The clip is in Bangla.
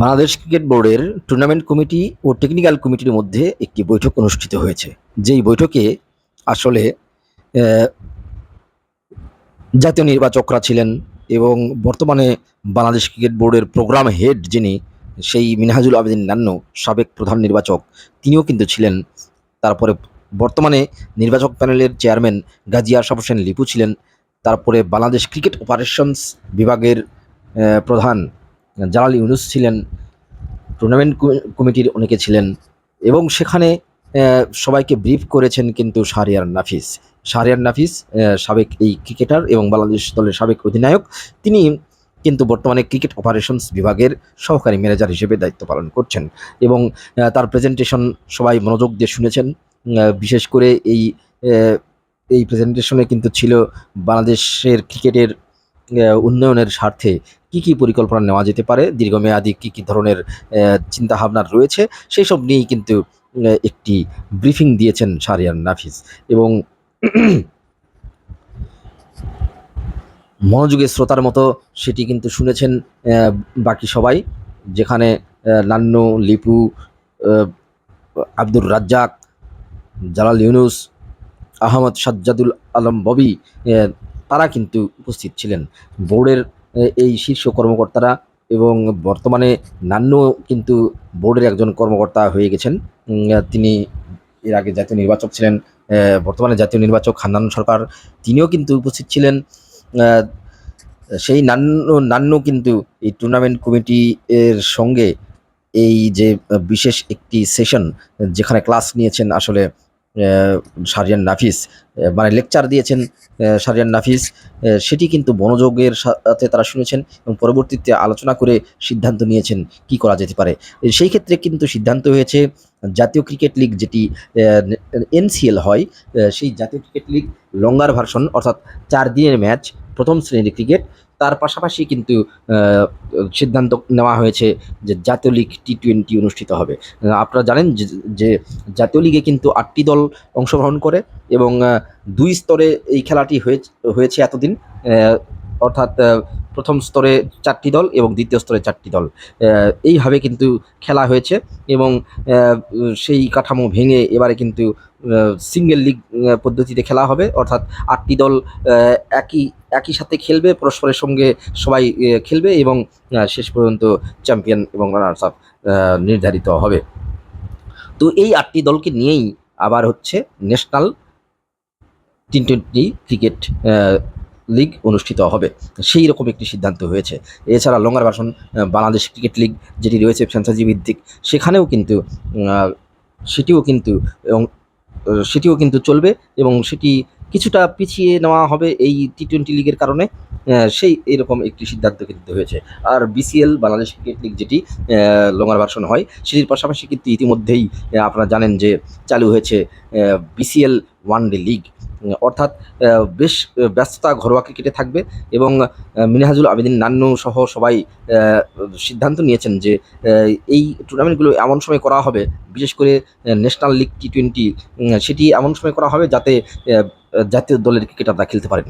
বাংলাদেশ ক্রিকেট বোর্ডের টুর্নামেন্ট কমিটি ও টেকনিক্যাল কমিটির মধ্যে একটি বৈঠক অনুষ্ঠিত হয়েছে। যেই বৈঠকে আসলে জাতীয় নির্বাচকরা ছিলেন এবং বর্তমানে বাংলাদেশ ক্রিকেট বোর্ডের প্রোগ্রাম হেড যিনি, সেই মিনহাজুল আবেদিন নান্ন, সাবেক প্রধান নির্বাচক, তিনিও কিন্তু ছিলেন। তারপরে বর্তমানে নির্বাচক প্যানেলের চেয়ারম্যান গাজী আশরাফ হোসেন লিপু ছিলেন। তারপরে বাংলাদেশ ক্রিকেট অপারেশনস বিভাগের প্রধান জালাল ইউনুস ছিলেন টুর্নামেন্ট কমিটির অনেকে ছিলেন এবং সেখানে সবাইকে ব্রিফ করেছেন কিন্তু শাহরিয়ার নাফিস। শাহরিয়ার নাফিস সাবেক এই ক্রিকেটার এবং বাংলাদেশ দলের সাবেক অধিনায়ক। তিনি কিন্তু বর্তমানে ক্রিকেট অপারেশনস বিভাগের সহকারী ম্যানেজার হিসেবে দায়িত্ব পালন করছেন এবং তার প্রেজেন্টেশন সবাই মনোযোগ দিয়ে শুনেছেন। বিশেষ করে এই এই প্রেজেন্টেশনে কিন্তু ছিল বাংলাদেশের ক্রিকেটের উন্নয়নের স্বার্থে কি কি পরিকল্পনা নেওয়া যেতে পারে, দীর্ঘমেয়াদী কি কি ধরনের চিন্তা ভাবনা রয়েছে সেই সব নিয়েই কিন্তু একটি ব্রিফিং দিয়েছেন শাহরিয়ার নাফিস। এবং মনোযোগের শ্রোতার মতো সেটি কিন্তু শুনেছেন বাকি সবাই, যেখানে নান্নু, লিপু আব্দুর রাজ্জাক, জালাল ইউনুস, আহমদ সাজ্জাদুল আলম ববি তারা কিন্তু উপস্থিত ছিলেন। বোর্ডের এই শীর্ষ কর্মকর্তারা এবং বর্তমানে নান্নু কিন্তু বোর্ডের একজন কর্মকর্তা হয়ে গেছেন। তিনি এর আগে জাতীয় নির্বাচক ছিলেন বর্তমানে জাতীয় নির্বাচক হান্নান সরকার। তিনিও কিন্তু উপস্থিত ছিলেন। সেই নান্নু নান্নু কিন্তু এই টুর্নামেন্ট কমিটি এর সঙ্গে এই যে বিশেষ একটি সেশন, যেখানে ক্লাস নিয়েছেন আসলে আহ, নাফিস মানে লেকচার দিয়েছেন শাহরিয়ান নাফিস। সেটি কিন্তু মনোযোগেআর সাথে তারা শুনেছেন এবং পরবর্তীতে আলোচনা করে সিদ্ধান্ত নিয়েছেন কি করা যেতে পারে। সেই ক্ষেত্রে কিন্তু সিদ্ধান্ত হয়েছে জাতীয় ক্রিকেট লিগ যেটি এনসিএল হয় সেই জাতীয় ক্রিকেট লিগ লঙ্গার ভার্সন অর্থাৎ চার দিনের ম্যাচ প্রথম শ্রেণির ক্রিকেট তার পাশাপাশি কিন্তু সিদ্ধান্ত নেওয়া হয়েছে যে জাতীয় লিগ টি টোয়েন্টি অনুষ্ঠিত হবে। আপনারা জানেন যে জাতীয় লিগে কিন্তু আটটি দল অংশগ্রহণ করে এবং দুই স্তরে এই খেলাটি হয়ে- হয়েছে এতদিন। অর্থাৎ প্রথম স্তরে চারটি দল এবং দ্বিতীয় স্তরে চারটি দল। এইভাবে কিন্তু খেলা হয়েছে এবং সেই কাঠামো ভেঙে এবারে কিন্তু সিঙ্গেল লিগ পদ্ধতিতে খেলা হবে। অর্থাৎ আটটি দল একই একই সাথে খেলবে, পরস্পরের সঙ্গে সবাই খেলবে এবং শেষ পর্যন্ত চ্যাম্পিয়ন এবং রানার্স আপ নির্ধারিত হবে। তো এই আটটি দলকে নিয়েই আবার হচ্ছে national T twenty cricket league অনুষ্ঠিত হবে। সেই রকম একটি সিদ্ধান্ত হয়েছে। এছাড়া লঙ্গার ভাষণ বাংলাদেশ ক্রিকেট লিগ যেটি রয়েছে ফ্র্যাঞ্চাইজি ভিত্তিক সেখানেও কিন্তু সেটিও কিন্তু, এবং সেটিও কিন্তু চলবে এবং সেটি কিছুটা পিছিয়ে নেওয়া হবে এই টি টোয়েন্টি লিগের কারণে সেই এরকম একটি সিদ্ধান্ত কিন্তু হয়েছে। আর বিসিএল বাংলাদেশ ক্রিকেট লিগ যেটি লঙ্গার ভার্সন হয়, সেটির পাশাপাশি কিন্তু ইতিমধ্যেই আপনারা জানেন যে চালু হয়েছে বিসিএল ওয়ান ডে লিগ। অর্থাৎ বেশ ব্যস্ততা ঘরোয়া ক্রিকেটে থাকবে এবং মিনহাজুল আবেদিন নান্নু সহ সবাই সিদ্ধান্ত নিয়েছেন যে এই টুর্নামেন্টগুলো এমন সময় করা হবে, বিশেষ করে ন্যাশনাল লিগ টি টোয়েন্টি সেটি এমন সময় করা হবে যাতে জাতীয় দলের ক্রিকেটাররা খেলতে পারেন।